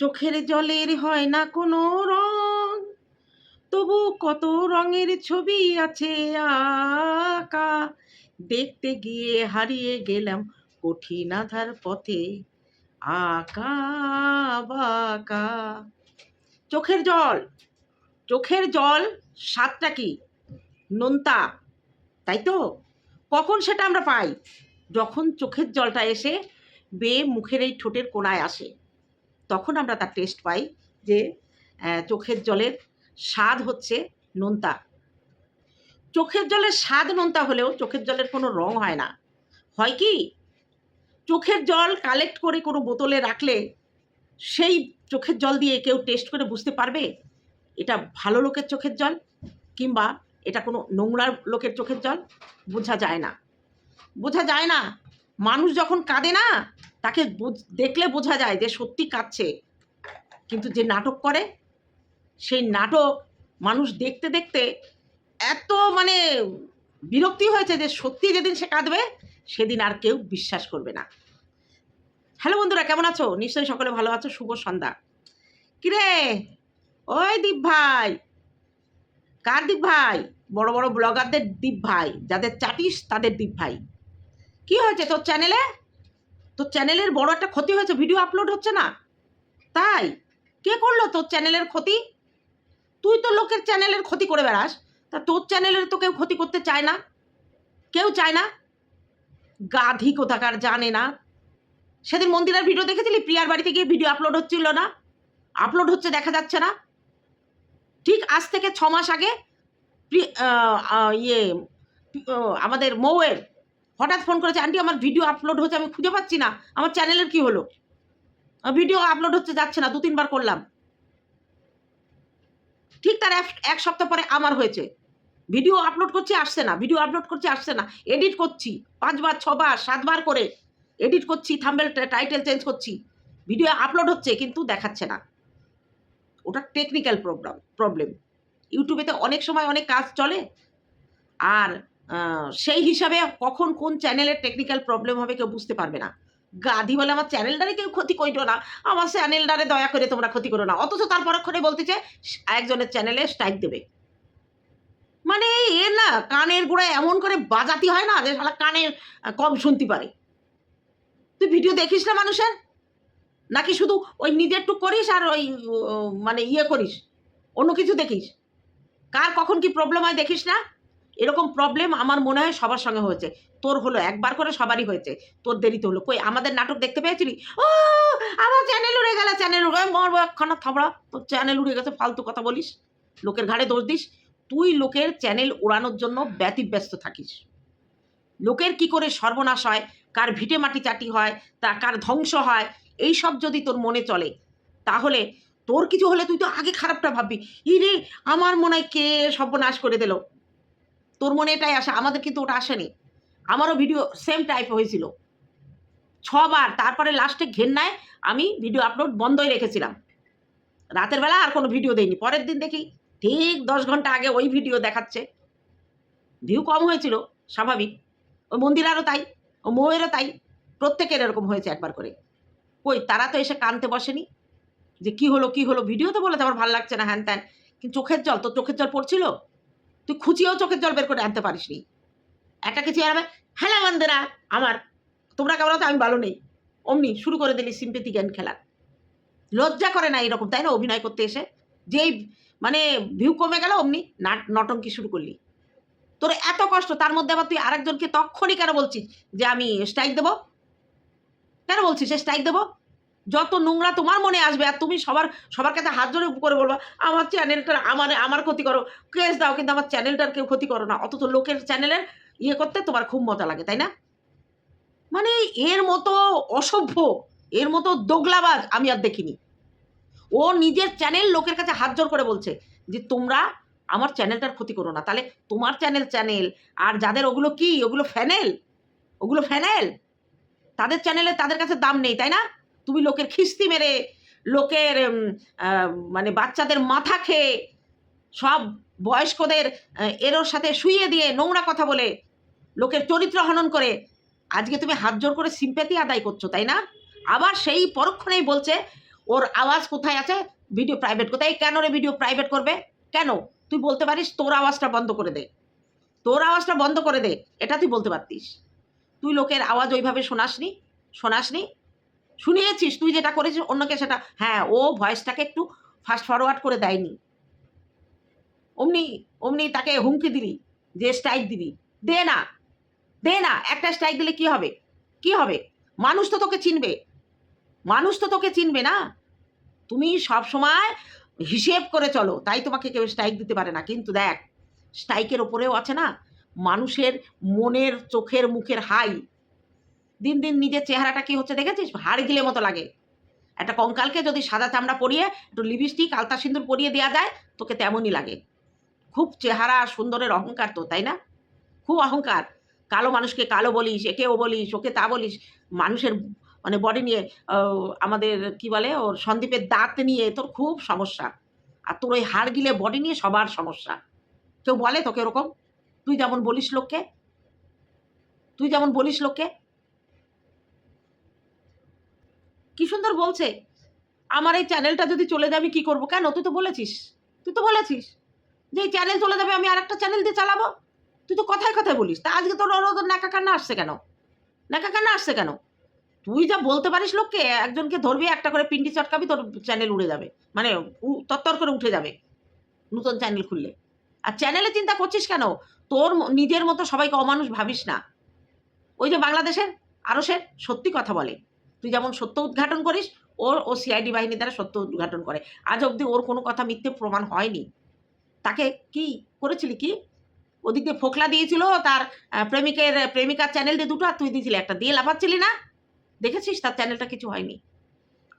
চোখের জলের হয় না কোনো রং। তবু কত রঙের ছবি আছে আঁকা। দেখতে গিয়ে হারিয়ে গেলাম কঠিন আধার পথে আঁকা বাঁকা। চোখের জল চোখের জল স্বাদটা কি? নোনতা, তাই তো? কখন সেটা আমরা পাই? যখন চোখের জলটা এসে বেয়ে মুখের এই ঠোঁটের কোনায় আসে। তখন আমরা তার টেস্ট পাই যে চোখের জলের স্বাদ হচ্ছে নোনতা। চোখের জলের স্বাদ নোনতা হলেও চোখের জলের কোনো রং হয় না। হয় কি? চোখের জল কালেক্ট করে কোনো বোতলে রাখলে সেই চোখের জল দিয়ে কেউ টেস্ট করে বুঝতে পারবে? এটা ভালো লোকের চোখের জল কিংবা এটা কোনো নোংরা লোকের চোখের জল? বোঝা যায় না। বোঝা যায় না। মানুষ যখন কাঁদে না, তাকে দেখলে বোঝা যায় যে সত্যি কাঁদছে। কিন্তু যে নাটক করে, সেই নাটক মানুষ দেখতে দেখতে এত মানে বিরক্তি হয়েছে যে সত্যি যেদিন সে কাঁদবে, সেদিন আর কেউ বিশ্বাস করবে না। হ্যালো বন্ধুরা, কেমন আছো? নিশ্চয়ই সকলে ভালো আছো। শুভ সন্ধ্যা। কিরে? ওই দীপ ভাই। কার দীপ ভাই? বড় বড় ব্লগারদের দীপ ভাই, যাদের চাটিস তাদের দীপ ভাই। কি হয়েছে তোর চ্যানেলে তোর চ্যানেলের বড় একটা ক্ষতি হয়েছে ভিডিও আপলোড হচ্ছে না? তাই? কে করল তোর চ্যানেলের ক্ষতি? তুই তো লোকের চ্যানেলের ক্ষতি করে বেড়াস। তা তোর চ্যানেলের তো কেউ ক্ষতি করতে চায় না। কেউ চায় না? গাধি কোথাকার জানে না। সেদিন মন্দিরের ভিডিও দেখেছিলি? প্রিয়ার বাড়িতে গিয়ে ভিডিও আপলোড হচ্ছিল না? আপলোড হচ্ছে, দেখা যাচ্ছে না? ঠিক আজ থেকে ছ মাস আগে ইয়ে আমাদের মৌয়ের হঠাৎ ফোন করেছে, আন্টি, আমার ভিডিও আপলোড হচ্ছে, আমি খুঁজে পাচ্ছি না। আমার চ্যানেলের কি হলো? ভিডিও আপলোড হচ্ছে, যাচ্ছে না দু তিনবার করলাম। ঠিক তার এক- সপ্তাহ পরে আমার হয়েছে। ভিডিও আপলোড করছি, আসছে না। ভিডিও আপলোড করছি, আসছে না। এডিট করছি, পাঁচবার, ছবার, সাতবার করে এডিট করছি থাম্বেল টাইটেল চেঞ্জ করছি। ভিডিও আপলোড হচ্ছে, কিন্তু দেখাচ্ছে না। ওটা টেকনিক্যাল প্রবলেম প্রবলেম ইউটিউবেতে অনেক সময় অনেক কাজ চলে। আর সেই হিসাবে কখন কোন চ্যানেলের টেকনিক্যাল প্রবলেম হবে কেউ বুঝতে পারবে না। গাধি বলে আমার চ্যানেলটারে কেউ ক্ষতি করিও না, আমার চ্যানেলটারে দয়া করে তোমরা ক্ষতি করো না। অথচ তার পরক্ষণে বলতেছে একজনের চ্যানেলে স্ট্রাইক দেবে। মানে এ না, কানের গোড়ায় এমন করে বাজাতি হয় না যে শালা কানে কম শুনতে পারে। তুই ভিডিও দেখিস না মানুষের? নাকি শুধু ওই নিজের টুক করিস আর ওই মানে ইয়ে করিস? অন্য কিছু দেখিস? কার কখন কি প্রবলেম হয় দেখিস না? এরকম প্রবলেম আমার মনে হয় সবার সঙ্গে হয়েছে। তোর হলো, একবার করে সবারই হয়েছে। তোর দেরিতে হলো। কই, আমাদের নাটক দেখতে পেয়েছিলি? ও, আমার চ্যানেল উড়ে গেল চ্যানেল উড়ে মরবো একখানা থাবড়া। তোর চ্যানেল উড়ে গেছে, ফালতু কথা বলিস। লোকের ঘাড়ে দোষ দিস। তুই লোকের চ্যানেল উড়ানোর জন্য ব্যতিব্যস্ত থাকিস। লোকের কি করে সর্বনাশ হয়, কার ভিটে মাটি চাটি হয়, তা কার ধ্বংস হয় এই সব যদি তোর মনে চলে, তাহলে তোর কিছু হলে তুই তো আগে খারাপটা ভাববি। রে আমার মনে হয় কে সর্বনাশ করে দিল। তোর মনে এটাই আসে, আমাদের কিন্তু ওটা আসেনি। আমারও ভিডিও সেম টাইপ হয়েছিল। ছবার, তারপরে লাস্টে ঘেন্নায় আমি ভিডিও আপলোড বন্ধই রেখেছিলাম। রাতের বেলা আর কোনো ভিডিও দেইনি। পরের দিন দেখি ঠিক দশ ঘণ্টা আগে ওই ভিডিও দেখাচ্ছে। ভিউ কম হয়েছিল, স্বাভাবিক। ওই মন্দিরারও তাই, ও ময়েরও তাই। প্রত্যেকের এরকম হয়েছে একবার করে। কই, তারা তো এসে কানতে বসেনি। যে কি হলো কি হলো? ভিডিও তো বলেছে আমার ভালো লাগছে না, হ্যান ত্যান। কিন্তু চোখের জল তো চোখের জল পড়ছিল? তুই খুঁচিয়েও চোখের জল বের করে আনতে পারিসনি। একটা কিছু আর হ্যালো বন্ধুরা, আমার, তোমরা কেমন আছো? আমি ভালো নেই। অমনি শুরু করে দিলি সিম্পেথি জ্ঞান খেলা। লজ্জা করে না এরকম, তাই না? অভিনয় করতে এসে। যেই মানে ভিউ কমে গেল, অমনি নাট, নটঙ্কি শুরু করলি। তোর এত কষ্ট, তার মধ্যে আবার তুই আরেকজনকে তখনই কেন বলছিস যে আমি স্ট্রাইক দেবো? কেন বলছিস স্ট্রাইক দেবো? যত নোংরা তোমার মনে আসবে আর তুমি সবার সবার কাছে হাত জোরে করে বলব, আমার চ্যানেলটার আমার আমার ক্ষতি করো। কেস দাও, কিন্তু আমার চ্যানেলটার কেউ ক্ষতি করো না। অথচ লোকের চ্যানেলের ইয়ে করতে তোমার খুব মজা লাগে, তাই না? মানে এর মতো অসভ্য, এর মতো দোগলাবাজ আমি আর দেখিনি। ও নিজের চ্যানেল লোকের কাছে হাত জোর করে বলছে যে, তোমরা আমার চ্যানেলটার ক্ষতি করো না। তাহলে তোমার চ্যানেল চ্যানেল, আর যাদের ওগুলো কি? ওগুলো ফ্যানেল? ওগুলো ফ্যানেল? তাদের চ্যানেলে তাদের কাছে দাম নেই, তাই না? তুমি লোকের খিস্তি মেরে, লোকের মানে বাচ্চাদের মাথা খেয়ে সব বয়স্কদের এরোর সাথে শুইয়ে দিয়ে নোংরা কথা বলে লোকের চরিত্র হনন করে। আজকে তুমি হাত জোর করে সিম্প্যাথি আদায় করছ, তাই না? আবার সেই পরক্ষণেই বলছে, ওর আওয়াজ কোথায় আছে? ভিডিও প্রাইভেট কোথায়? কেন রে ভিডিও প্রাইভেট করবে? কেন? তুই বলতে পারিস তোর আওয়াজটা বন্ধ করে দে। তোর আওয়াজটা বন্ধ করে দে, এটা তুই বলতে পারতিস। তুই লোকের আওয়াজ ওইভাবে শোনাসনি শোনাসনি শুনিয়েছিস তুই যেটা করেছিস, অন্যকে সেটা। হ্যাঁ ও ভয়েসটাকে একটু ফাস্ট ফরওয়ার্ড করে দেয়নি। অমনি অমনি তাকে হুমকি দিবি যে স্ট্রাইক দিবি। দে না দে না, একটা স্ট্রাইক দিলে কি হবে? কি হবে? মানুষ তো তোকে চিনবে। মানুষ তো তোকে চিনবে না। তুমি সব সময় হিসেব করে চলো, তাই তোমাকে কেউ স্ট্রাইক দিতে পারে না। কিন্তু দেখ স্ট্রাইকের ওপরেও আছে না, মানুষের মনের, চোখের, মুখের হাই দিন দিন নিজের চেহারাটা কি হচ্ছে দেখেছিস? হাড় গিলে মতো লাগে। একটা কঙ্কালকে যদি সাদা চামড়া পরিয়ে, একটু লিপস্টিক আলতা সিঁদুর পরিয়ে দেওয়া যায়, তোকে তেমনই লাগে। খুব চেহারা সুন্দরের অহংকার তো, তাই না? খুব অহংকার। কালো মানুষকে কালো বলিস, একেও বলিস, ওকে তা বলিস। মানুষের মানে বডি নিয়ে আমাদের কি বলে, ওর সন্দীপের দাঁত নিয়ে তোর খুব সমস্যা। আর তোর ওই হাড় গিলে বডি নিয়ে সবার সমস্যা। কেউ বলে তোকে ওরকম তুই যেমন বলিস লোককে? তুই যেমন বলিস লোককে? কি সুন্দর বলছে? আমার এই চ্যানেলটা যদি চলে যাবে কি করব? কেন? তুই তো বলেছিস। তুই তো বলেছিস। যে এই চ্যানেল চলে যাবে আমি আর একটা চ্যানেল দিয়ে চালাবো? তুই তো কথায় কথায় বলিস। তা আজকে তোর ওর তোর নাকা কান্না আসছে কেন? নাকা কান্না আসছে কেন? তুই যা বলতে পারিস লোককে, একজনকে ধরবি, একটা করে পিন্ডি চটকাবি, তোর চ্যানেল উড়ে যাবে। মানে তত্তর করে উঠে যাবে নতুন চ্যানেল খুললে। আর চ্যানেলে চিন্তা করছিস কেন? তোর নিজের মতো সবাইকে অমানুষ ভাবিস না। ওই যে বাংলাদেশের আরও সে সত্যি কথা বলে। তুই যেমন সত্য উদ্ঘাটন করিস ওর ও সিআইডি বাহিনী দ্বারা সত্য উদ্ঘাটন করে। আজ অবধি ওর কোনো কথা মিথ্যে প্রমাণ হয়নি। তাকে কি করেছিলি কি? ওদিক দিয়ে ফোকলা দিয়েছিল তার প্রেমিকের, প্রেমিকার চ্যানেল দিয়ে দুটো আর তুই দিয়েছিলি একটা। দিয়ে লাফাচ্ছিলি না? দেখেছিস তার চ্যানেলটা কিছু হয়নি?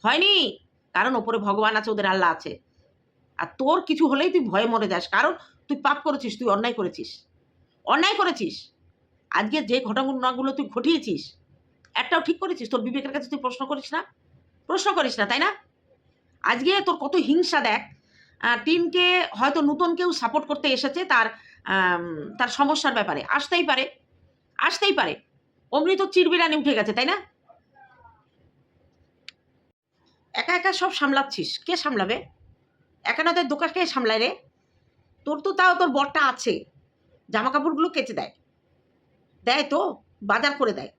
হয়নি? কারণ ওপরে ভগবান আছে, ওদের আল্লাহ আছে। আর তোর কিছু হলেই তুই ভয়ে মরে যাস। কারণ তুই পাপ করেছিস, তুই অন্যায় করেছিস। অন্যায় করেছিস। আজকে যে ঘটনাগুলো তুই ঘটিয়েছিস একটাও ঠিক করেছিস? তোর বিবেকের কাছে তুই প্রশ্ন করিস না? প্রশ্ন করিস না, তাই না? আজকে তোর কত হিংসা দেখ। টিমকে হয়তো নতুন কেউ সাপোর্ট করতে এসেছে তার তার সমস্যার ব্যাপারে। আসতেই পারে আসতেই পারে। অমনি তো চিরবিরানি উঠে গেছে, তাই না? একা একা সব সামলাচ্ছিস। কে সামলাবে? একানাদের দোকান কে সামলায় রে? তোর তো তাও তোর বরটা আছে। জামা কাপড়গুলো কেচে দেয়। দেয় তো, বাজার করে দেয়।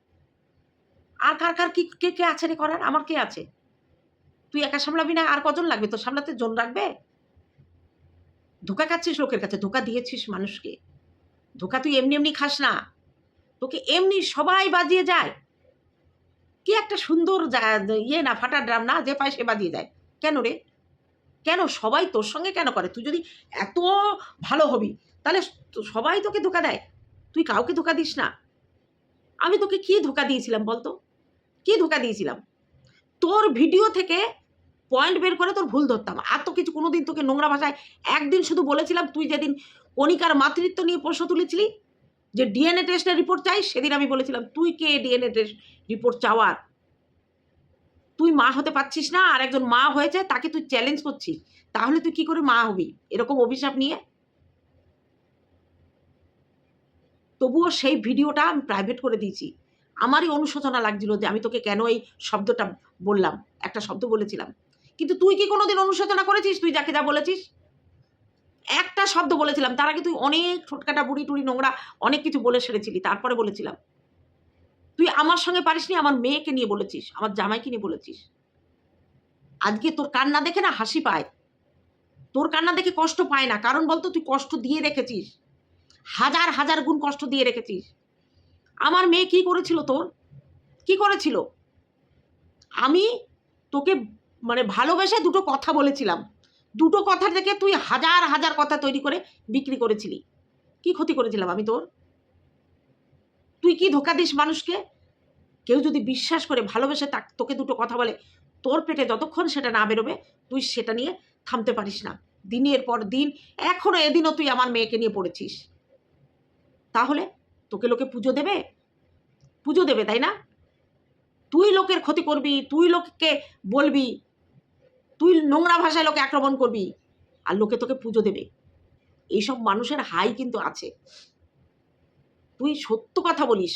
আর কার কার কি, কে কে আছে রে করার? আমার কে আছে? তুই একা সামলাবি না? আর কজন লাগবে? তোর সামলাতে জন রাখবে ধোকা খাচ্ছিস লোকের কাছে? ধোকা দিয়েছিস মানুষকে। ধোকা তুই এমনি এমনি খাস না। তোকে এমনি সবাই বাজিয়ে যায়। কি একটা সুন্দর ইয়ে না, ফাটা ড্রাম না, যে পায় সে বাজিয়ে যায়। কেন রে? কেন? সবাই তোর সঙ্গে কেন করে? তুই যদি এত ভালো হবি, তাহলে সবাই তোকে ধোকা দেয়। তুই কাউকে ধোকা দিস না। আমি তোকে কি ধোকা দিয়েছিলাম বলতো? কি ধোকা দিয়েছিলাম? তোর ভিডিও থেকে পয়েন্ট বের করে তোর ভুল ধরতাম। আর তো কিছু কোনোদিন তোকে নোংরা ভাষায় একদিন শুধু বলেছিলাম, তুই যেদিন কণিকার মাতৃত্ব নিয়ে প্রশ্ন তুলেছিলি, যে ডিএনএ টেস্টের রিপোর্ট চাই, সেদিন আমি বলেছিলাম, তুই কে ডিএনএ টেস্ট রিপোর্ট চাওয়ার? তুই মা হতে পারছিস না, আর একজন মা হয়েছে, তাকে তুই চ্যালেঞ্জ করছিস। তাহলে তুই কি করে মা হবি? এরকম অভিশাপ নিয়ে। তবুও সেই ভিডিওটা আমি প্রাইভেট করে দিয়েছি। আমারই অনুশোচনা লাগছিল যে আমি তোকে কেন এই শব্দটা বললাম, একটা শব্দ বলেছিলাম। কিন্তু তুই কি কোনোদিন অনুশোচনা করেছিস? তুই যাকে যা বলেছিস? একটা শব্দ বলেছিলাম, তার আগে তুই অনেক ছোটকাটা বুড়ি টুড়ি নোংরা অনেক কিছু বলে সেরেছিলি, তারপরে বলেছিলাম। তুই আমার সঙ্গে পারিসনি, আমার মেয়েকে নিয়ে বলেছিস, আমার জামাইকে নিয়ে বলেছিস। আজকে তোর কান্না দেখে না হাসি পায়। তোর কান্না দেখে কষ্ট পায় না, কারণ বলতো তুই কষ্ট দিয়ে রেখেছিস। হাজার হাজার গুণ কষ্ট দিয়ে রেখেছিস। আমার মেয়ে কি করেছিল তোর? কি করেছিল? আমি তোকে মানে ভালোবেসে দুটো কথা বলেছিলাম। দুটো কথা থেকে তুই হাজার হাজার কথা তৈরি করে বিক্রি করেছিলি। কি ক্ষতি করেছিলাম আমি তোর? তুই কি ধোকা দিস মানুষকে? কেউ যদি বিশ্বাস করে ভালোবেসে তাক, তোকে দুটো কথা বলে, তোর পেটে যতক্ষণ সেটা না বেরোবে, তুই সেটা নিয়ে থামতে পারিস না। দিনের পর দিন, এখনও এদিনও তুই আমার মেয়েকে নিয়ে পড়েছিস। তাহলে তোকে লোকে পুজো দেবে? পুজো দেবে, তাই না? তুই লোকের ক্ষতি করবি, তুই লোককে বলবি, তুই নোংরা ভাষায় লোকে আক্রমণ করবি, আর লোকে তোকে পুজো দেবে। এইসব মানুষের হাই কিন্তু আছে। তুই সত্য কথা বলিস,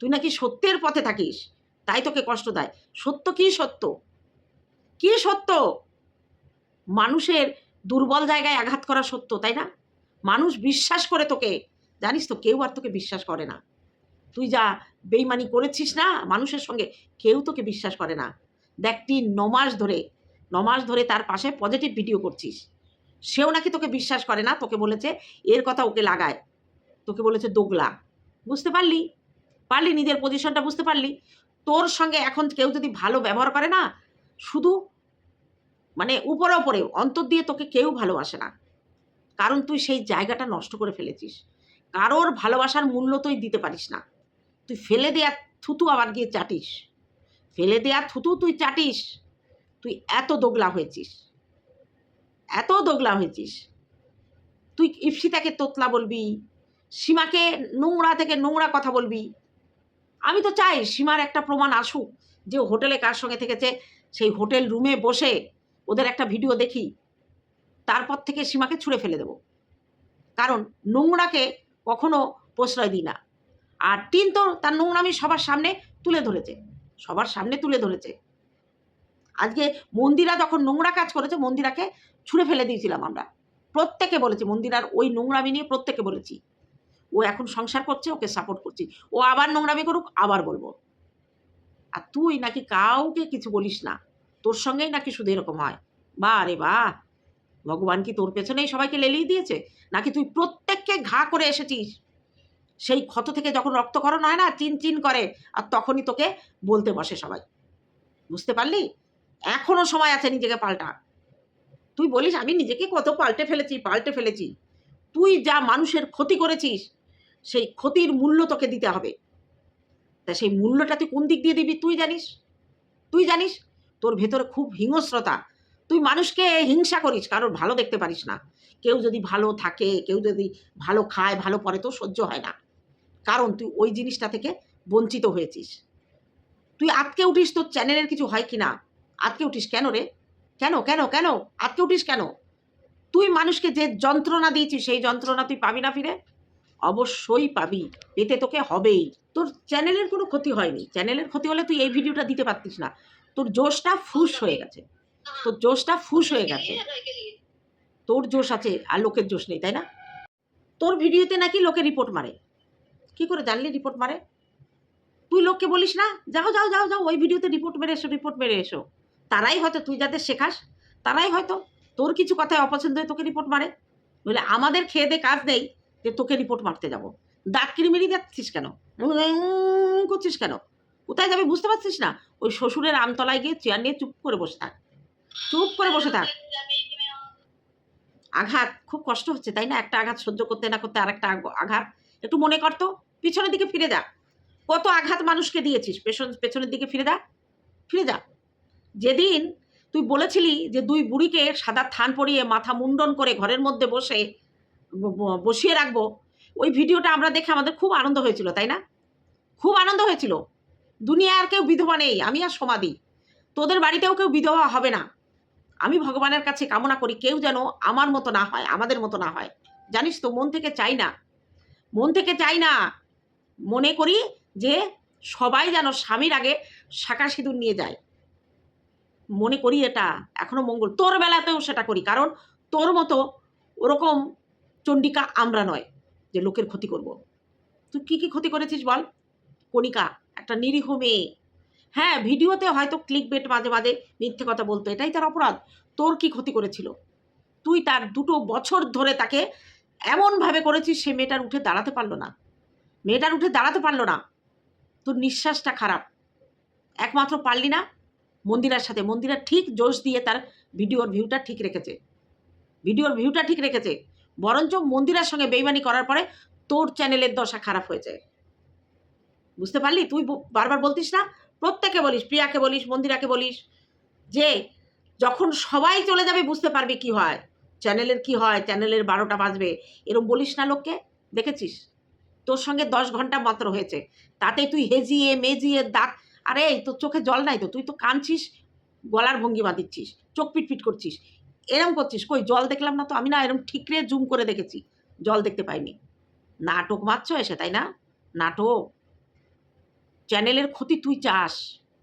তুই নাকি সত্যের পথে থাকিস, তাই তোকে কষ্ট দেয়। সত্য কি সত্য? কি সত্য? মানুষের দুর্বল জায়গায় আঘাত করা সত্য, তাই না? মানুষ বিশ্বাস করে তোকে জানিস তো, কেউ আর তোকে বিশ্বাস করে না। তুই যা বেইমানি করেছিস না, মানুষের সঙ্গে কেউ তোকে বিশ্বাস করে না। দেখ তিন নমাস ধরে নমাস ধরে তার পাশে পজিটিভ ভিডিও করছিস। সেও নাকি তোকে বিশ্বাস করে না, তোকে বলেছে, এর কথা ওকে লাগায়। তোকে বলেছে, দোগলা। বুঝতে পারলি? পারলি নিজের পজিশনটা বুঝতে পারলি? তোর সঙ্গে এখন কেউ যদি ভালো ব্যবহার করে না, শুধু মানে উপরে উপরে, অন্তর দিয়ে তোকে কেউ ভালোবাসে না। কারণ তুই সেই জায়গাটা নষ্ট করে ফেলেছিস। কারোর ভালোবাসার মূল্য তুই দিতে পারিস না। তুই ফেলে দেয়া থুতু আবার গিয়ে চাটিস। ফেলে দেয়া থুতু তুই চাটিস। তুই এত দোগলা হয়েছিস। এত দোগলা হয়েছিস। তুই ইপসিতাকে তোতলা বলবি, সীমাকে নোংরা থেকে নোংরা কথা বলবি। আমি তো চাই সীমার একটা প্রমাণ আসুক যে হোটেলে কার সঙ্গে থেকেছে, সেই হোটেল রুমে বসে ওদের একটা ভিডিও দেখি, তারপর থেকে সীমাকে ছুঁড়ে ফেলে দেব। কারণ নোংরাকে কখনো প্রশ্রয় দিই না। আর টিন তো তার নোংরামি সবার সামনে তুলে ধরেছে। সবার সামনে তুলে ধরেছে। আজকে মন্দিরা যখন নোংরা কাজ করেছে, মন্দিরাকে ছুঁড়ে ফেলে দিয়েছিলাম আমরা। প্রত্যেকে বলেছি, মন্দিরার ওই নোংরামি নিয়ে প্রত্যেকে বলেছি। ও এখন সংসার করছে, ওকে সাপোর্ট করছি। ও আবার নোংরামি করুক, আবার বলব। আর তুই নাকি কাউকে কিছু বলিস না। তোর সঙ্গেই নাকি শুধু এরকম হয়। বা রে বা ভগবান কি তোর পেছনেই সবাইকে লেলিয়ে দিয়েছে? নাকি তুই প্রত্যেককে ঘা করে এসেছিস? সেই ক্ষত থেকে যখন রক্তকরণ হয় না, চিন চিন করে, আর তখনই তোকে বলতে বসে সবাই। বুঝতে পারলি? এখনও সময় আছে নিজেকে পাল্টা তুই বলিস, আমি নিজেকে কত পাল্টে ফেলেছি পাল্টে ফেলেছি। তুই যা মানুষের ক্ষতি করেছিস, সেই ক্ষতির মূল্য তোকে দিতে হবে। তা সেই মূল্যটা তুই কোন দিক দিয়ে দিবি তুই জানিস? তুই জানিস, তোর ভেতরে খুব হিংস্রতা তুই মানুষকে হিংসা করিস, কারোর ভালো দেখতে পারিস না। কেউ যদি ভালো থাকে, কেউ যদি ভালো খায়, ভালো পরে তো সহ্য হয় না। কারণ তুই ওই জিনিসটা থেকে বঞ্চিত হয়েছিস। তুই আটকে উঠিস, তোর চ্যানেলের কিছু হয় কি না? আটকে উঠিস কেন রে? কেন কেন কেন? আটকে উঠিস কেন? তুই মানুষকে যে যন্ত্রণা দিয়েছিস, সেই যন্ত্রণা তুই পাবি না ফিরে? অবশ্যই পাবি। পেতে তোকে হবেই। তোর চ্যানেলের কোনো ক্ষতি হয়নি। চ্যানেলের ক্ষতি হলে তুই এই ভিডিওটা দিতে পারতিস না। তোর জোশটা ফুস হয়ে গেছে। তোর জোশটা ফুস হয়ে গেছে। তোর জোশ আছে আর লোকের জোশ নেই তাই না? তোর ভিডিওতে নাকি লোকে রিপোর্ট মারে। কি করে জানলি রিপোর্ট মারে? তুই লোককে বলিস না যাও যাও যাও যাও ওই ভিডিওতে রিপোর্ট মেরে এসো রিপোর্ট মেরে এসো। তারাই হয়তো তুই যাদের শেখাস তারাই হয়তো তোর কিছু কথায় অপছন্দ হয়ে তোকে রিপোর্ট মারে। নইলে আমাদের খেয়ে দে কাজ নেই যে তোকে রিপোর্ট মারতে যাব। দাঁত কিরিমিরি যাচ্ছিস কেন? করছিস কেন? কোথায় যাবে বুঝতে পারছিস না? ওই শ্বশুরের আমতলায় গিয়ে চেয়ার নিয়ে চুপ করে বসে থাক। চুপ করে বসে থাক। আঘাত খুব কষ্ট হচ্ছে তাই না? একটা আঘাত সহ্য করতে না করতে আরেকটা আঘাত। একটু মনে করতো পিছনের দিকে ফিরে যা। কত আঘাত মানুষকে দিয়েছিস? পেছন পেছনের দিকে ফিরে যা। ফিরে যা। যেদিন তুই বলেছিলি যে দুই বুড়িকে সাদা থান পরিয়ে মাথা মুন্ডন করে ঘরের মধ্যে বসে বসিয়ে রাখব ওই ভিডিওটা আমরা দেখে আমাদের খুব আনন্দ হয়েছিল তাই না? খুব আনন্দ হয়েছিল। দুনিয়া আর কেউ বিধবা নেই আমি আর সমাধি তোদের বাড়িতেও কেউ বিধবা হবে না। আমি ভগবানের কাছে কামনা করি কেউ যেন আমার মতো না হয়, আমাদের মতো না হয়। জানিস তো, মন থেকে চাই না। মন থেকে চাই না। মনে করি যে সবাই যেন স্বামীর আগে শাঁকা সিঁদুর নিয়ে যায়। মনে করি এটা এখনও মঙ্গল। তোর বেলাতেও সেটা করি, কারণ তোর মতো ওরকম চণ্ডিকা আমরা নয় যে লোকের ক্ষতি করব। তুই কি কি ক্ষতি করেছিস বল? কণিকা, একটা নিরীহ মেয়ে। হ্যাঁ ভিডিওতে হয়তো ক্লিক বেট মাঝে মাঝে মিথ্যে কথা বলতো, এটাই তার অপরাধ। তোর কি ক্ষতি করেছিল? তুই তার দুটো বছর ধরে তাকে এমনভাবে করেছিস, সে মেয়েটার উঠে দাঁড়াতে পারল না। মেয়েটার উঠে দাঁড়াতে পারল না। তোর নিঃশ্বাসটা খারাপ। একমাত্র পারলি না মন্দিরার সাথে। মন্দিরা ঠিক জোশ দিয়ে তার ভিডিওর ভিউটা ঠিক রেখেছে। ভিডিওর ভিউটা ঠিক রেখেছে। বরঞ্চ মন্দিরার সঙ্গে বেইমানি করার পরে তোর চ্যানেলের দশা খারাপ হয়েছে। বুঝতে পারলি? তুই বারবার বলতিস না প্রত্যেকে বলিস, প্রিয়াকে বলিস, মন্দিরাকে বলিস, যে যখন সবাই চলে যাবে বুঝতে পারবে কি হয়। চ্যানেলের কি হয়, চ্যানেলের বারোটা বাজবে, এরম বলিস না লোককে, দেখেছিস? তোর সঙ্গে দশ ঘণ্টা মাত্র হয়েছে, তাতে তুই হেজিয়ে, মেজিয়ে, দাঁত, আরে তোর চোখে জল নাই তো, তুই তো কাঁদছিস, গলার ভঙ্গিমা দিচ্ছিস চোখ পিটপিট করছিস, এরম করছিস, কই জল দেখলাম না তো, আমি না এরম ঠিকরে জুম করে দেখেছি, জল দেখতে পাইনি। নাটক মারছ এসে, তাই না? নাটক। চ্যানেলের ক্ষতি তুই চাস।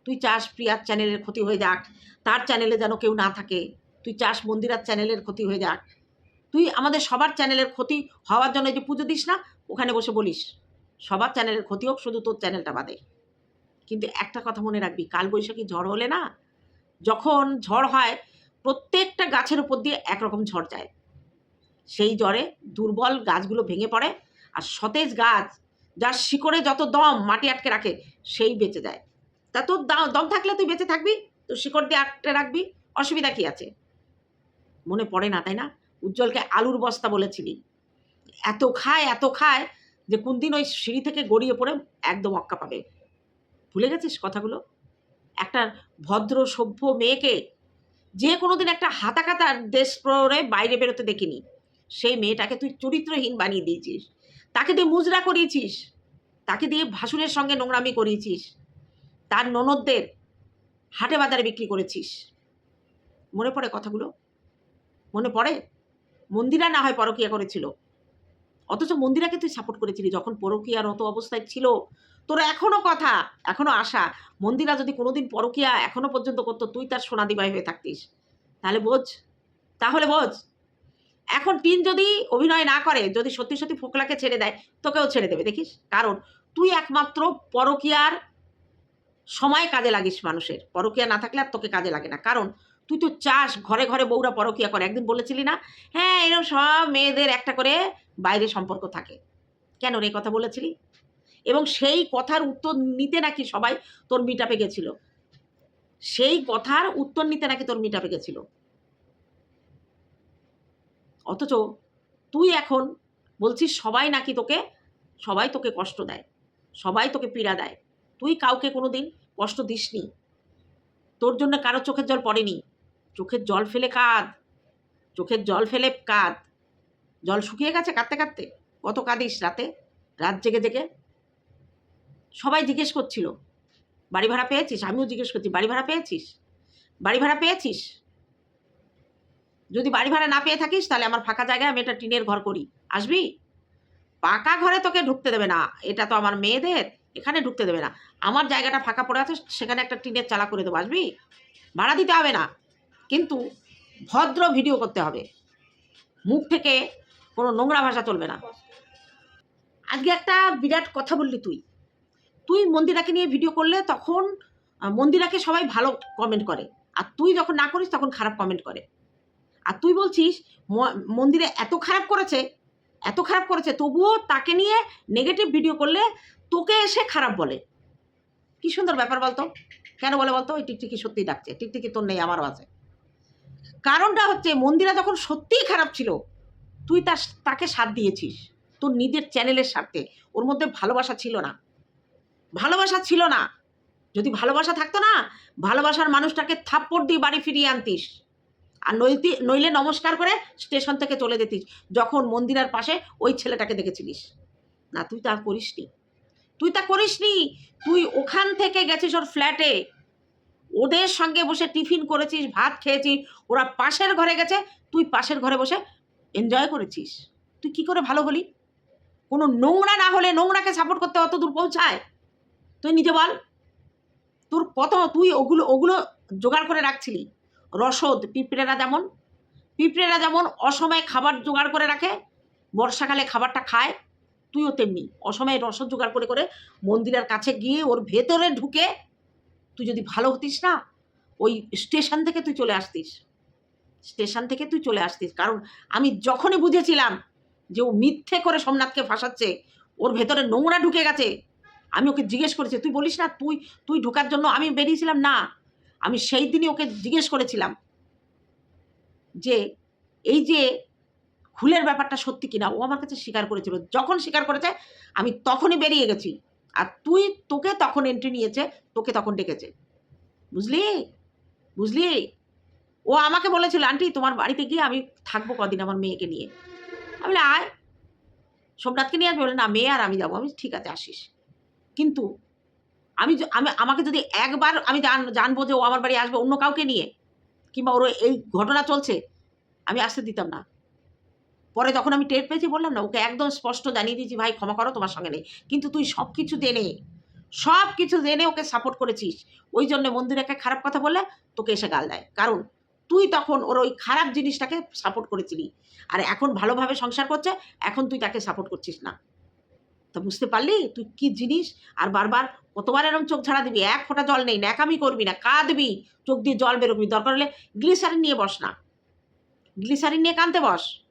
তুই চাস প্রিয়ার চ্যানেলের ক্ষতি হয়ে যাক। তার চ্যানেলে যেন কেউ না থাকে। তুই চাস মন্দিরার চ্যানেলের ক্ষতি হয়ে যাক। তুই আমাদের সবার চ্যানেলের ক্ষতি হওয়ার জন্য যে পুজো দিস না, ওখানে বসে বলিস। সবার চ্যানেলের ক্ষতি হোক, শুধু তোর চ্যানেলটা বাদে। কিন্তু একটা কথা মনে রাখবি, কালবৈশাখী ঝড় হলে না, যখন ঝড় হয়, প্রত্যেকটা গাছের উপর দিয়ে একরকম ঝড় যায়। সেই জ্বরে দুর্বল গাছগুলো ভেঙে পড়ে, আর সতেজ গাছ, যার শিকড়ে যত দম মাটি আটকে রাখে সেই বেঁচে যায় তা তোর দম থাকলে তুই বেঁচে থাকবি, তোর শিকড় দিয়ে আটকে রাখবি, অসুবিধা কি আছে? মনে পড়ে না, তাই না? উজ্জ্বলকে আলুর বস্তা বলেছিলি। এত খায় এত খায় যে কোন দিন ওই সিঁড়ি থেকে গড়িয়ে পড়ে একদম অক্কা পাবে। ভুলে গেছিস কথাগুলো? একটা ভদ্র, সভ্য মেয়েকে যে কোনো দিন একটা হাতা কাতার দেশ পরে বাইরে বেরোতে দেখিনি। সেই মেয়েটাকে তুই চরিত্রহীন বানিয়ে দিয়েছিস। তাকে তুই মুজরা করিয়েছিস। তাকে দিয়ে ভাসুরের সঙ্গে নোংরামি করিয়েছিস। তার ননদদের হাটে বাজারে বিক্রি করেছিস। মনে পড়ে কথাগুলো? মনে পড়ে? মন্দিরা না হয় পরকিয়া করেছিল। অথচ মন্দিরাকে তুই সাপোর্ট করেছিলি যখন পরকিয়ার অত অবস্থায় ছিল। তোর এখনও কথা, এখনও আশা। মন্দিরা যদি কোনোদিন পরকিয়া এখনও পর্যন্ত করতো, তুই তার সোনাদিবাই হয়ে থাকতিস। তাহলে বোঝ। তাহলে বোঝ। এখন টিন যদি অভিনয় না করে, যদি সত্যি সত্যি ফোকলাকে ছেড়ে দেয়, তোকেও ছেড়ে দেবে। দেখিস? কারণ তুই একমাত্র পরকিয়ার সময় কাজে লাগিস মানুষের। পরকিয়া না থাকলে আর তোকে কাজে লাগে না। কারণ তুই তো চাস, ঘরে ঘরে বউরা পরকিয়া করে। একদিন বলেছিলি না? হ্যাঁ এরকম সব মেয়েদের একটা করে বাইরে সম্পর্ক থাকে। কেন রে কথা বলেছিলি? এবং সেই কথার উত্তর নিতে নাকি সবাই তোর মিটাপে গেছিল। সেই কথার উত্তর নিতে নাকি তোর মিটাপে গেছিল। অথচ তুই এখন বলছিস সবাই নাকি তোকে, সবাই তোকে কষ্ট দেয়, সবাই তোকে পীড়া দেয়। তুই কাউকে কোনো দিন কষ্ট দিসনি। তোর জন্য কারও চোখের জল পড়েনি। চোখের জল ফেলে কাঁদ। চোখের জল ফেলে কাঁদ। জল শুকিয়ে গেছে কাঁদতে কাঁদতে? কত কাঁদিস রাতে? রাত জেগে জেগে? সবাই জিজ্ঞেস করছিল, বাড়ি ভাড়া পেয়েছিস? আমিও জিজ্ঞেস করছি, বাড়ি ভাড়া পেয়েছিস? বাড়ি ভাড়া পেয়েছিস? যদি বাড়ি ভাড়া না পেয়ে থাকিস, তাহলে আমার ফাঁকা জায়গায় আমি একটা টিনের ঘর করি। আসবি? পাকা ঘরে তোকে ঢুকতে দেবে না। এটা তো আমার মেয়েদের, এখানে ঢুকতে দেবে না। আমার জায়গাটা ফাঁকা পড়ে আছে, সেখানে একটা টিনের চালা করে দেবো। আসবি? ভাড়া দিতে হবে না। কিন্তু ভদ্র ভিডিও করতে হবে। মুখ থেকে কোনো নোংরা ভাষা চলবে না। আজকে একটা বিরাট কথা বললি তুই। তুই মন্দিরাকে নিয়ে ভিডিও করলে তখন মন্দিরাকে সবাই ভালো কমেন্ট করে। আর তুই যখন না করিস, তখন খারাপ কমেন্ট করে। আর তুই বলছিস মন্দিরে এত খারাপ করেছে, এত খারাপ করেছে, তবুও তাকে নিয়ে নেগেটিভ ভিডিও করলে তোকে এসে খারাপ বলে। কি সুন্দর ব্যাপার বলতো? কেন বলে বলতো? ওই টিকটিকি সত্যিই ডাকছে, টিকটিকি তোর নেই, আমারও আছে। কারণটা হচ্ছে, মন্দিরা যখন সত্যিই খারাপ ছিল, তুই তার তাকে সাথ দিয়েছিস, তোর নিজের চ্যানেলের স্বার্থে। ওর মধ্যে ভালোবাসা ছিল না। ভালোবাসা ছিল না। যদি ভালোবাসা থাকতো না, ভালোবাসার মানুষটাকে থাপ্পড় দিয়ে বাড়ি ফিরিয়ে আনতিস। আর নইতি, নইলে নমস্কার করে স্টেশন থেকে চলে যেতিস। যখন মন্দিরের পাশে ওই ছেলেটাকে দেখেছিলিস। না, তুই তা করিসনি। তুই তা করিসনি। তুই ওখান থেকে গেছিস ওর ফ্ল্যাটে। ওদের সঙ্গে বসে টিফিন করেছিস, ভাত খেয়েছিস। ওরা পাশের ঘরে গেছে, তুই পাশের ঘরে বসে এনজয় করেছিস। তুই কি করে ভালো হলি? কোনো নোংরা না হলে নোংরাকে সাপোর্ট করতে অত দূর পৌঁছায়? তুই নিজে বল। তোর কত তুই ওগুলো ওগুলো জোগাড় করে রাখছিলি। রসদ, পিঁপড়েরা যেমন পিঁপড়েরা যেমন অসময়ে খাবার জোগাড় করে রাখে, বর্ষাকালে খাবারটা খায়, তুইও তেমনি। অসময়ে রসদ জোগাড় করে করে মন্দিরের কাছে গিয়ে ওর ভেতরে ঢুকে তুই যদি ভালো হতিস না, ওই স্টেশন থেকে তুই চলে আসতিস। স্টেশন থেকে তুই চলে আসতিস। কারণ আমি যখনই বুঝেছিলাম যে ও মিথ্যে করে সোমনাথকে ফাঁসাচ্ছে, ওর ভেতরে নোংরা ঢুকে গেছে, আমি ওকে জিজ্ঞেস করেছি, তুই বলিস না, তুই তুই ঢোকার জন্য আমি বেরিয়েছিলাম? না। আমি সেই দিনই ওকে জিজ্ঞেস করেছিলাম যে, এই যে খুলের ব্যাপারটা সত্যি কিনা? ও আমার কাছে স্বীকার করেছিল। যখন স্বীকার করেছে, আমি তখনই বেরিয়ে গেছি। আর তুই তোকে তখন এন্ট্রি নিয়েছে, তোকে তখন ডেকেছে। বুঝলি? বুঝলি? ও আমাকে বলেছিল, আন্টি, তোমার বাড়িতে গিয়ে আমি থাকব কদিন আমার মেয়েকে নিয়ে। আমি আয়, সোমনাথকে নিয়ে আসবে? বলে, না, মেয়ে আর আমি যাব। আমি ঠিক আছে, আসিস। কিন্তু আমি আমি, আমাকে যদি একবার আমি জান, জানব যে ও আমার বাড়ি আসবে অন্য কাউকে নিয়ে, কিংবা ওর এই ঘটনা চলছে, আমি আসতে দিতাম না। পরে যখন আমি টের পেয়েছি, বললাম না, ওকে একদম স্পষ্ট জানিয়ে দিয়েছি, ভাই, ক্ষমা করো, তোমার সঙ্গে নেই। কিন্তু তুই সব কিছু জেনে সব কিছু জেনে ওকে সাপোর্ট করেছিস। ওই জন্য মন্দিরাকে খারাপ কথা বললে তোকে এসে গাল দেয়। কারণ তুই তখন ওর ওই খারাপ জিনিসটাকে সাপোর্ট করেছিলি। আর এখন ভালোভাবে সংসার করছে, এখন তুই তাকে সাপোর্ট করছিস না। তো বুঝতে পারলি? তুই কি জিনিস? আর বারবার কতবার এরকম চোখ ছাড়া দিবি? এক ফোঁটা জল নেই, ন্যাকামি করবি না, কাঁদবি। চোখ দিয়ে জল বেরোবি। দরকার হলে গ্লিসারিন নিয়ে বস না। গ্লিসারিন নিয়ে কাঁদতে বস।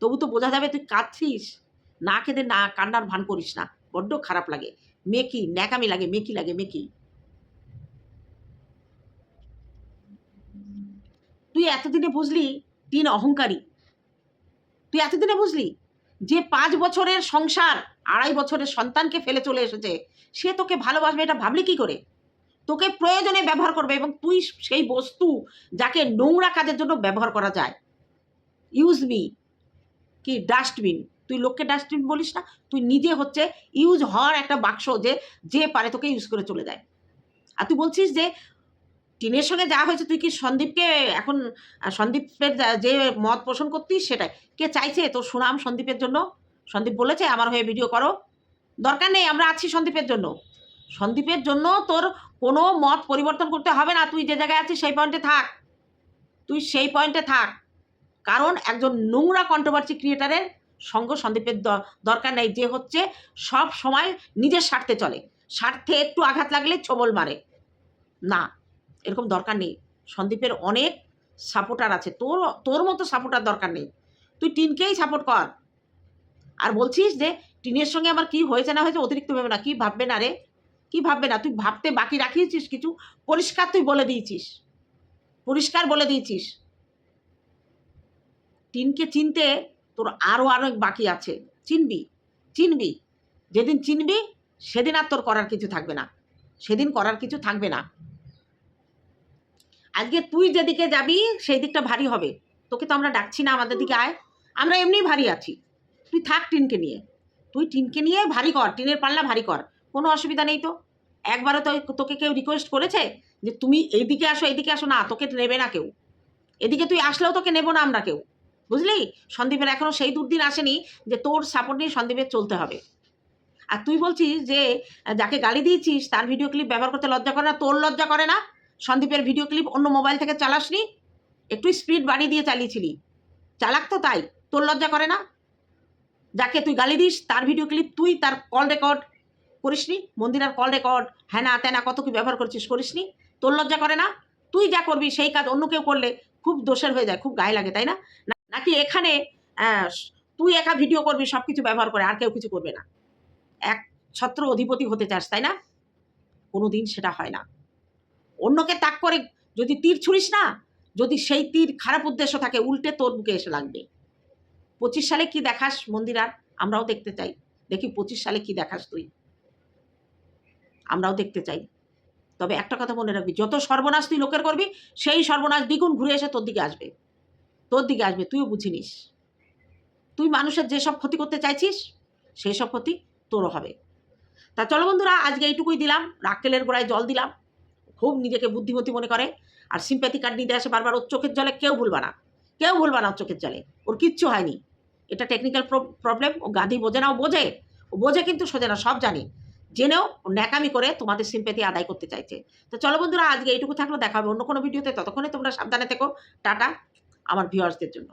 তবু তো বোঝা যাবে তুই কাঁদছিস। না খেতে না কান্নার ভান করিস না। বড্ড খারাপ লাগে। মেকি, ন্যাকামি লাগে, মেকি লাগে, মেকি। তুই এতদিনে বুঝলি, তিন অহংকারী। তুই এতদিনে বুঝলি যে পাঁচ বছরের সংসার আড়াই বছরের সন্তানকে ফেলে চলে এসেছে। সে তোকে ভালোবাসবে, এটা ভাবলি কি করে? তোকে প্রয়োজনে ব্যবহার করবে এবং তুই সেই বস্তু যাকে নোংরা কাজের জন্য ব্যবহার করা যায়। ইউজ মি কি ডাস্টবিন তুই লোককে ডাস্টবিন বলিস না, তুই নিজে হচ্ছে ইউজ হওয়ার একটা বাক্স যে যে পারে তোকে ইউজ করে চলে যায়। আর তুই বলছিস যে, টিনের সঙ্গে যা হয়েছে, তুই কি সন্দীপকে এখন সন্দীপের যা- মত পোষণ করতিস সেটাই? কে চাইছে তোর সুনাম সন্দীপের জন্য? সন্দীপ বলেছে, আমার হয়ে ভিডিও করো। দরকার নেই, আমরা আছি সন্দীপের জন্য। সন্দীপের জন্য তোর কোনো মত পরিবর্তন করতে হবে না, তুই যে জায়গায় আছিস সেই পয়েন্টে থাক। তুই সেই পয়েন্টে থাক। কারণ একজন নোংরা কন্ট্রোভার্সি ক্রিয়েটারের সঙ্গ সন্দীপের দরকার নেই, যে হচ্ছে সব সময় নিজের স্বার্থে চলে। স্বার্থে একটু আঘাত লাগলে ছবল মারে। না, এরকম দরকার নেই। সন্দীপের অনেক সাপোর্টার আছে। তোর তোর মতো সাপোর্টার দরকার নেই। তুই টিনকেই সাপোর্ট কর। আর বলছিস যে টিনের সঙ্গে আমার কি হয়েছে না হয়েছে অতিরিক্ত ভেবে না। কি ভাববে না রে? কি ভাববে না? তুই ভাবতে বাকি রাখিয়েছিস কিছু? পরিষ্কার তুই বলে দিয়েছিস। পরিষ্কার বলে দিয়েছিস। টিনকে চিনতে তোর আরও অনেক বাকি আছে। চিনবি চিনবি। যেদিন চিনবি, সেদিন আর তোর করার কিছু থাকবে না। সেদিন করার কিছু থাকবে না। আজকে তুই যেদিকে যাবি, সেই দিকটা ভারী হবে। তোকে তো আমরা ডাকছি না আমাদের দিকে আয়। আমরা এমনি ভারী আছি। তুই থাক টিনকে নিয়ে। তুই টিনকে নিয়ে ভারী কর, টিনের পাল্লা ভারী কর, কোনো অসুবিধা নেই তো। একবারও তো তোকে কেউ রিকোয়েস্ট করেছে যে তুমি এইদিকে আসো এইদিকে আসো, না, তোকে নেবে না কেউ। এদিকে তুই আসলেও তোকে নেব না আমরা কেউ। বুঝলি? সন্দীপের এখনও সেই দুর্দিন আসেনি যে তোর সাপোর্ট নিয়ে সন্দীপের চলতে হবে। আর তুই বলছিস যে, যাকে গালি দিয়েছিস, তার ভিডিও ক্লিপ ব্যবহার করতে লজ্জা করে না, তোর লজ্জা করে না? সন্দীপের ভিডিও ক্লিপ অন্য মোবাইল থেকে চালাসনি? একটু স্পিড বাড়িয়ে দিয়ে চালিয়েছিলি। চালাক তো তাই, তোর লজ্জা করে না? যাকে তুই গালি দিস, তার ভিডিও ক্লিপ তুই তার কল রেকর্ড করিসনি মন্দিরার কল রেকর্ড হ্যানা ত্যানা কত কি ব্যবহার করছিস করিসনি তোর লজ্জা করে না? তুই যা করবি, সেই কাজ অন্য কেউ করলে খুব দোষের হয়ে যায়, খুব গায়ে লাগে, তাই না? নাকি এখানে তুই একা ভিডিও করবি সব কিছু ব্যবহার করে, আর কেউ কিছু করবে না। এক ছত্র অধিপতি হতে চাস, তাই না? কোনো দিন সেটা হয় না। অন্যকে তাক করে যদি তীর ছুড়িস না, যদি সেই তীর খারাপ উদ্দেশ্য থাকে, উল্টে তোর বুকে এসে লাগবে। পঁচিশ সালে কি দেখাস মন্দিরার আমরাও দেখতে চাই। দেখি পঁচিশ সালে কি দেখাস তুই। আমরাও দেখতে চাই। তবে একটা কথা মনে রাখবি, যত সর্বনাশ তুই লোকের করবি, সেই সর্বনাশ দ্বিগুণ ঘুরে এসে তোর দিকে আসবে। তোর দিকে আসবে, তুইও বুঝে নিস। তুই মানুষের যেসব ক্ষতি করতে চাইছিস সেই সব ক্ষতি তোরও হবে। তা চলো বন্ধুরা, আজকে এইটুকুই দিলাম। রাক্কেলের গোড়ায় জল দিলাম। খুব নিজেকে বুদ্ধিমতী মনে করে। আর সিম্প্যাথি কার্ড নিতে আসে বারবার, ওর চোখের জলে কেউ ভুলবা না। কেউ ভুলবা না ওর চোখের জলে। ওর কিচ্ছু হয়নি। এটা টেকনিক্যাল প্রবলেম ও গাধি বোঝে না, ও বোঝে। ও বোঝে কিন্তু সোজে না, সব জানি। জেনেও ন্যাকামি করে তোমাদের সিম্পেতি আদায় করতে চাইছে। তো চলো বন্ধুরা, আজকে এইটুকু থাকল, দেখা হবে অন্য কোনো ভিডিওতে ততক্ষণে তোমরা সাবধানে থেকো। টাটা, আমার ভিউয়ার্সদের জন্য।